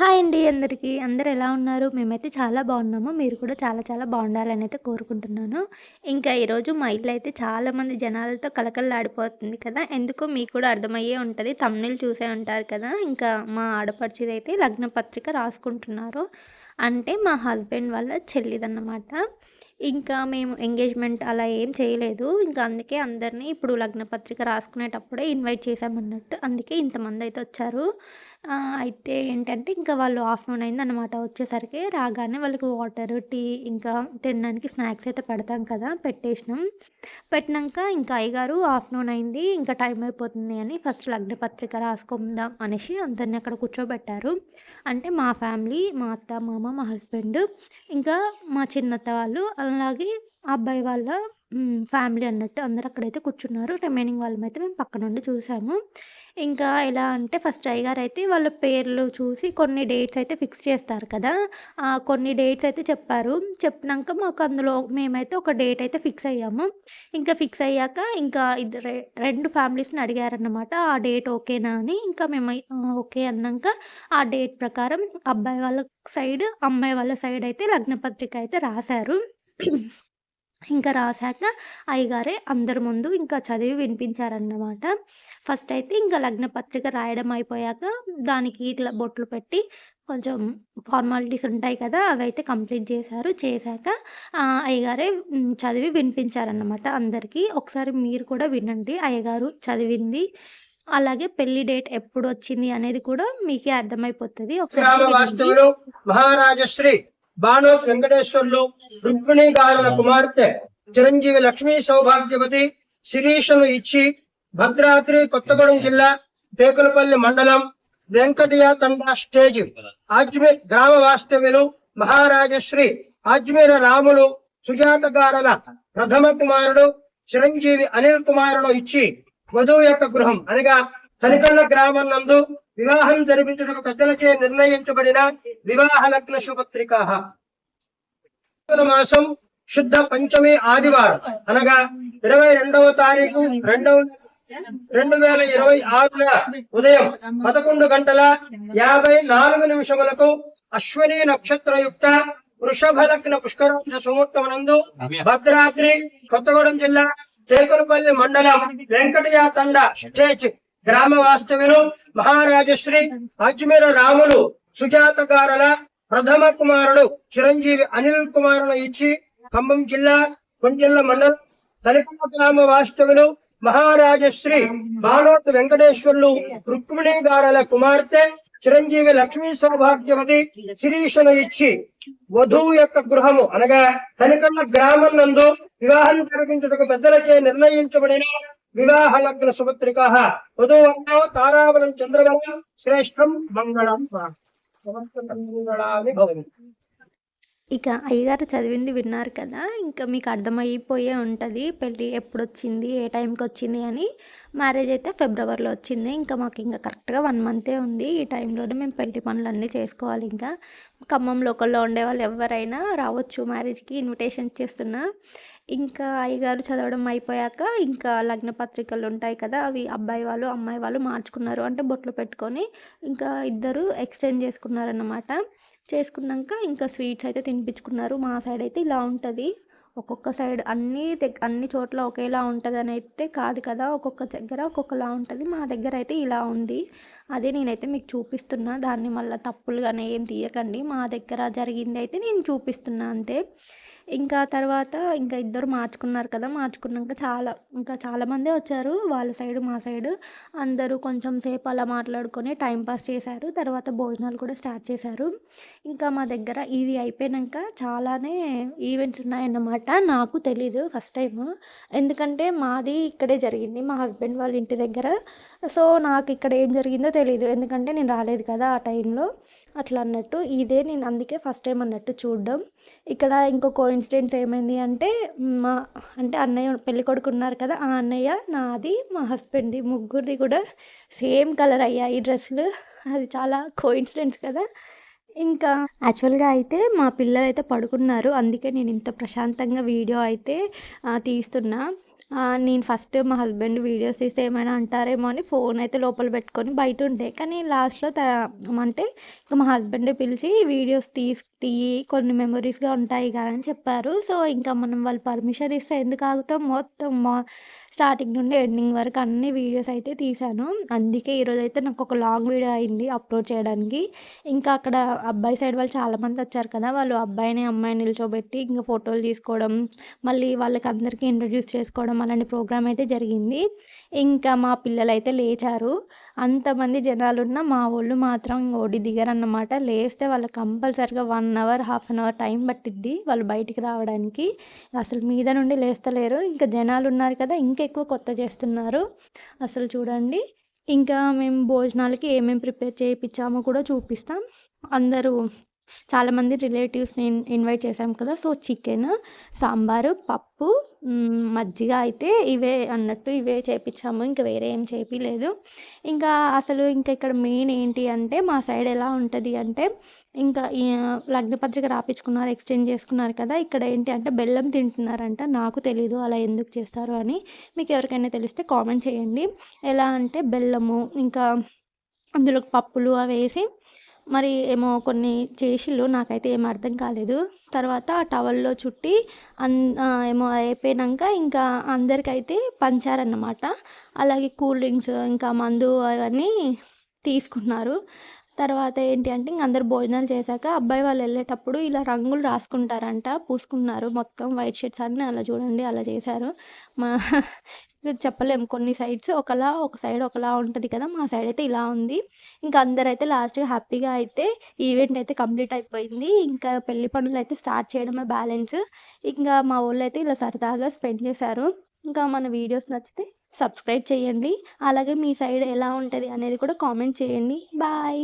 Hi అండి అందరికీ. అందరు ఎలా ఉన్నారు? మేమైతే చాలా బాగున్నాము. మీరు కూడా చాలా చాలా బాగుండాలని అయితే కోరుకుంటున్నాను. ఇంకా ఈరోజు మా ఇల్లు అయితే చాలామంది జనాలతో కలకలలాడిపోతుంది కదా. ఎందుకో మీకు కూడా అర్థమయ్యే ఉంటుంది. తమిళ చూసే ఉంటారు కదా. ఇంకా మా ఆడపడిచిది అయితే లగ్న పత్రిక రాసుకుంటున్నారు. అంటే మా హస్బెండ్ వాళ్ళ చెల్లిదన్నమాట. ఇంకా మేము ఎంగేజ్మెంట్ అలా ఏం చేయలేదు. ఇంకా అందుకే అందరినీ ఇప్పుడు లగ్న పత్రిక రాసుకునేటప్పుడే ఇన్వైట్ చేసామన్నట్టు అందుకే ఇంతమంది అయితే వచ్చారు అయితే ఏంటంటే ఇంకా వాళ్ళు ఆఫ్టర్నూన్ అయిందనమాట వచ్చేసరికి రాగానే వాళ్ళకి వాటర్ టీ ఇంకా తినడానికి స్నాక్స్ అయితే పెడతాం కదా పెట్టేసినాం. పెట్టినాక ఇంకా అయ్యగారు ఆఫ్టర్నూన్ అయింది ఇంకా టైం అయిపోతుంది అని ఫస్ట్ లగ్న పత్రిక రాసుకుందాం అనేసి అందరిని అక్కడ కూర్చోబెట్టారు. అంటే మా ఫ్యామిలీ మా అత్త మామ మా హస్బెండ్ ఇంకా మా చిన్నత్త వాళ్ళు అలాగే అబ్బాయి వాళ్ళ ఫ్యామిలీ అన్నట్టు అందరు అక్కడైతే కూర్చున్నారు. రిమైనింగ్ వాళ్ళమైతే మేము పక్క నుండి చూసాము. ఇంకా ఎలా అంటే ఫస్ట్ అయ్యగారు అయితే వాళ్ళ పేర్లు చూసి కొన్ని డేట్స్ అయితే ఫిక్స్ చేస్తారు కదా. కొన్ని డేట్స్ అయితే చెప్పారు. చెప్పినాక మాకు అందులో మేమైతే ఒక డేట్ అయితే ఫిక్స్ అయ్యాము. ఇంకా ఫిక్స్ అయ్యాక ఇంకా ఇద్దరు రెండు ఫ్యామిలీస్ని అడిగారన్నమాట. ఆ డేట్ ఓకేనా అని. ఇంకా మేము ఓకే అన్నాక ఆ డేట్ ప్రకారం అబ్బాయి వాళ్ళ సైడ్ అమ్మాయి వాళ్ళ సైడ్ అయితే లగ్నపత్రిక అయితే రాశారు. ఇంకా రాశాక అయ్యగారే అందరి ముందు ఇంకా చదివి వినిపించారన్నమాట. ఫస్ట్ అయితే ఇంకా లగ్న పత్రిక రాయడం అయిపోయాక దానికి ఇట్లా బొట్లు పెట్టి కొంచెం ఫార్మాలిటీస్ ఉంటాయి కదా అవి అయితే కంప్లీట్ చేశారు. చేశాక అయ్యగారే చదివి వినిపించారన్నమాట అందరికీ. ఒకసారి మీరు కూడా వినండి అయ్యగారు చదివింది. అలాగే పెళ్ళి డేట్ ఎప్పుడు వచ్చింది అనేది కూడా మీకే అర్థమైపోతుంది. ఒకసారి మహారాజశ్రీ. బాణోత్ వెంకటేశ్వర్లు రుక్మిణి గారుల కుమార్తె చిరంజీవి లక్ష్మీ సౌభాగ్యవతి శిరీషను ఇచ్చి భద్రాద్రి కొత్తగూడెం జిల్లా పేకులపల్లి మండలం వెంకటయ్య తండా స్టేజ్. అజ్మీర్ గ్రామ వాస్తవ్యులు మహారాజశ్రీ అజ్మీర రాములు సుజాత గారల ప్రథమ కుమారుడు చిరంజీవి అనిల్ కుమారుడు ఇచ్చి వధువు యొక్క గృహం అనగా తనికళ్ళ గ్రామం నందు వివాహం జరిపించుటకు పెద్దలచే నిర్ణయించబడిన వివాహ లగ్న శుభత్రిక మాసం శుద్ధ పంచమి ఆదివారం. అనగా ఇరవై రెండవ తారీఖు రెండవ రెండు వేల ఇరవై ఆరున ఉదయం పదకొండు గంటల యాభై నాలుగు నిమిషములకు అశ్విని నక్షత్రయుక్త వృషభ లగ్న పుష్కర సుమూర్తమునందు భద్రాద్రి కొత్తగూడెం జిల్లా టేకులపల్లి మండలం వెంకటయ్య తండ స్టేజ్ గ్రామ వాస్తవ్యులు మహారాజశ్రీ అజ్మీర రాములు సుజాత గారల ప్రథమ కుమారుడు చిరంజీవి అనిల్ కుమారును ఇచ్చి ఖమ్మం జిల్లా కొంచెల్ల మండలం తలికొండ గ్రామ వాస్తవులు మహారాజశ్రీ బాణోత్ వెంకటేశ్వర్లు రుక్మిణి గారల కుమార్తె చిరంజీవి లక్ష్మీ సౌభాగ్యవతి శిరీషను ఇచ్చి వధువు యొక్క గృహము అనగా తనికల్ల గ్రామం నందు వివాహం జరిపించుటకు పెద్దలచే నిర్ణయించబడిన వివాహ లగ్న సుభత్రిక వధువు తారావలం చంద్రబలం శ్రేష్టం మంగళం ఇక అయ్యగారు చదివింది విన్నారు కదా ఇంకా మీకు అర్థమైపోయే ఉంటుంది పెళ్ళి ఎప్పుడు వచ్చింది ఏ టైంకి వచ్చింది అని. మ్యారేజ్ అయితే ఫిబ్రవరిలో వచ్చింది ఇంకా మాకు ఇంకా కరెక్ట్గా వన్ మంతే ఉంది. ఈ టైంలోనే మేము పెళ్ళి పనులన్నీ చేసుకోవాలి ఇంకా. ఖమ్మం లోకల్లో ఉండే వాళ్ళు ఎవరైనా రావచ్చు మ్యారేజ్కి ఇన్విటేషన్ ఇచ్చేస్తున్నా ఇంకా అయ్యగారు చదవడం అయిపోయాక ఇంకా లగ్న పత్రికలు ఉంటాయి కదా అవి అబ్బాయి వాళ్ళు అమ్మాయి వాళ్ళు మార్చుకున్నారు అంటే బొట్లు పెట్టుకొని ఇంకా ఇద్దరు ఎక్స్చేంజ్ చేసుకున్నారన్నమాట. చేసుకున్నాక ఇంకా స్వీట్స్ అయితే తినిపించుకున్నారు. మా సైడ్ అయితే ఇలా ఉంటుంది. ఒక్కొక్క సైడ్ అన్ని అన్ని చోట్ల ఒకేలా ఉంటుందని అయితే కాదు కదా ఒక్కొక్క దగ్గర ఒక్కొక్కలా ఉంటుంది. మా దగ్గర అయితే ఇలా ఉంది. అదే నేనైతే మీకు చూపిస్తున్నా. దాన్ని మళ్ళీ తప్పులుగానే ఏం తీయకండి. మా దగ్గర జరిగింది అయితే నేను చూపిస్తున్నా అంతే. ఇంకా తర్వాత ఇంకా ఇద్దరు మార్చుకున్నారు కదా మార్చుకున్నాక చాలా ఇంకా చాలామందే వచ్చారు వాళ్ళ సైడ్ మా సైడ్. అందరూ కొంచెం సేపు అలా మాట్లాడుకొని టైంపాస్ చేశారు. తర్వాత భోజనాలు కూడా స్టార్ట్ చేశారు. ఇంకా మా దగ్గర ఇది అయిపోయాక చాలానే ఈవెంట్స్ ఉన్నాయన్నమాట. నాకు తెలీదు ఫస్ట్ టైం ఎందుకంటే మాది ఇక్కడే జరిగింది మా హస్బెండ్ వాళ్ళ ఇంటి దగ్గర. సో నాకు ఇక్కడ ఏం జరిగిందో తెలీదు. ఎందుకంటే నేను రాలేదు కదా ఆ టైంలో. అట్లా అన్నట్టు ఇదే నేను అందుకే ఫస్ట్ టైం అన్నట్టు చూడడం. ఇక్కడ ఇంకో కోఇన్సిడెన్స్ ఏమైంది అంటే మా అంటే అన్నయ్య పెళ్ళి కొడుకు ఉన్నారు కదా ఆ అన్నయ్య నాది మా హస్బెండ్ది ముగ్గురిది కూడా సేమ్ కలర్ అయ్యాయి డ్రెస్సులు. అది చాలా కోఇన్సిడెన్స్ కదా. ఇంకా యాక్చువల్గా అయితే మా పిల్లలు అయితే పడుకున్నారు అందుకే నేను ఇంత ప్రశాంతంగా వీడియో అయితే తీస్తున్నా. నేను ఫస్ట్ మా హస్బెండ్ వీడియోస్ తీస్తే ఏమైనా అంటారేమో అని ఫోన్ అయితే లోపల పెట్టుకొని బయట ఉండే. కానీ లాస్ట్‌లో త అంటే ఇంకా మా హస్బెండే పిలిచి వీడియోస్ తీస్ తీయి కొన్ని మెమొరీస్గా ఉంటాయి కదా అని చెప్పారు. సో, ఇంకా మనం వాళ్ళు పర్మిషన్ ఇస్తే ఎందుకు ఆగుతాం మొత్తం మా స్టార్టింగ్ నుండి ఎండింగ్ వరకు అన్ని వీడియోస్ అయితే తీశాను. అందుకే ఈరోజు అయితే నాకు ఒక లాంగ్ వీడియో అయింది అప్లోడ్ చేయడానికి. ఇంకా అక్కడ అబ్బాయి సైడ్ వాళ్ళు చాలామంది వచ్చారు కదా! వాళ్ళు అబ్బాయిని, అమ్మాయిని నిల్చోబెట్టి ఇంకా ఫోటోలు తీసుకోవడం, మళ్ళీ వాళ్ళకి అందరికీ ఇంట్రడ్యూస్ చేసుకోవడం అలాంటి ప్రోగ్రామ్ అయితే జరిగింది. ఇంకా మా పిల్లలు అయితే లేచారు. అంతమంది జనాలున్న మా వాళ్ళు మాత్రం ఓడి దిగరన్నమాట. లేస్తే వాళ్ళకి కంపల్సరిగా one hour, half an hour time పట్టిద్ది వాళ్ళు బయటికి రావడానికి. అసలు మీద నుండి లేస్తలేరు. ఇంకా జనాలున్నారు కదా! ఇంకా ఎక్కువ కొత్త చేస్తున్నారు. అసలు చూడండి. ఇంకా మేము భోజనాలకి ఏమేమి ప్రిపేర్ చేయించామో కూడా చూపిస్తాం. అందరూ చాలామంది రిలేటివ్స్‌ని ఇన్వైట్ చేశాం కదా! సో, చికెన్ సాంబారు, పప్పు, మజ్జిగ అయితే ఇవే అన్నట్టు ఇవే చేపించాము ఇంకా వేరే ఏం చేపియలేదు. ఇంకా అసలు ఇంకా ఇక్కడ మెయిన్ ఏంటి అంటే మా సైడ్ ఎలా ఉంటుంది అంటే ఇంకా లగ్నపత్రిక రాపించుకున్నారు ఎక్స్‌చేంజ్ చేసుకున్నారు కదా! ఇక్కడ ఏంటి అంటే బెల్లం తింటున్నారంట. నాకు తెలీదు అలా ఎందుకు చేస్తారు అని. మీకు ఎవరికైనా తెలిస్తే కామెంట్ చేయండి. ఎలా అంటే బెల్లము ఇంకా అందులో పప్పులు అవి వేసి మరి ఏమో కొన్ని చేసిళ్ళు నాకైతే ఏం అర్థం కాలేదు. తర్వాత టవల్‌లో చుట్టి అన్ ఏమో అయిపోయినాక ఇంకా అందరికైతే పంచారన్నమాట. అలాగే కూల్ డ్రింక్స్ ఇంకా మందు అవన్నీ తీసుకున్నారు. తర్వాత ఏంటి అంటే ఇంక అందరూ భోజనాలు చేశాక అబ్బాయి వాళ్ళు వెళ్ళేటప్పుడు ఇలా రంగులు రాసుకుంటారంట. పూసుకున్నారు మొత్తం వైట్ షర్ట్స్ అన్నీ అలా చూడండి అలా చేశారు. మా చెప్పలేము కొన్ని సైడ్స్ ఒకలా, ఒక సైడ్ ఒకలా ఉంటుంది కదా! మా సైడ్ అయితే ఇలా ఉంది. ఇంకా అందరైతే లాస్ట్‌గా హ్యాపీగా అయితే ఈవెంట్ అయితే కంప్లీట్ అయిపోయింది. ఇంకా పెళ్ళి పనులైతే స్టార్ట్ చేయడమే బ్యాలెన్స్. ఇంకా మా వోళ్ళైతే ఇలా సరదాగా స్పెండ్ చేశారు. ఇంకా మన వీడియోస్ నచ్చితే సబ్స్క్రైబ్ చేయండి. అలాగే మీ సైడ్ ఎలా ఉంటుంది అనేది కూడా కామెంట్ చేయండి. బాయ్.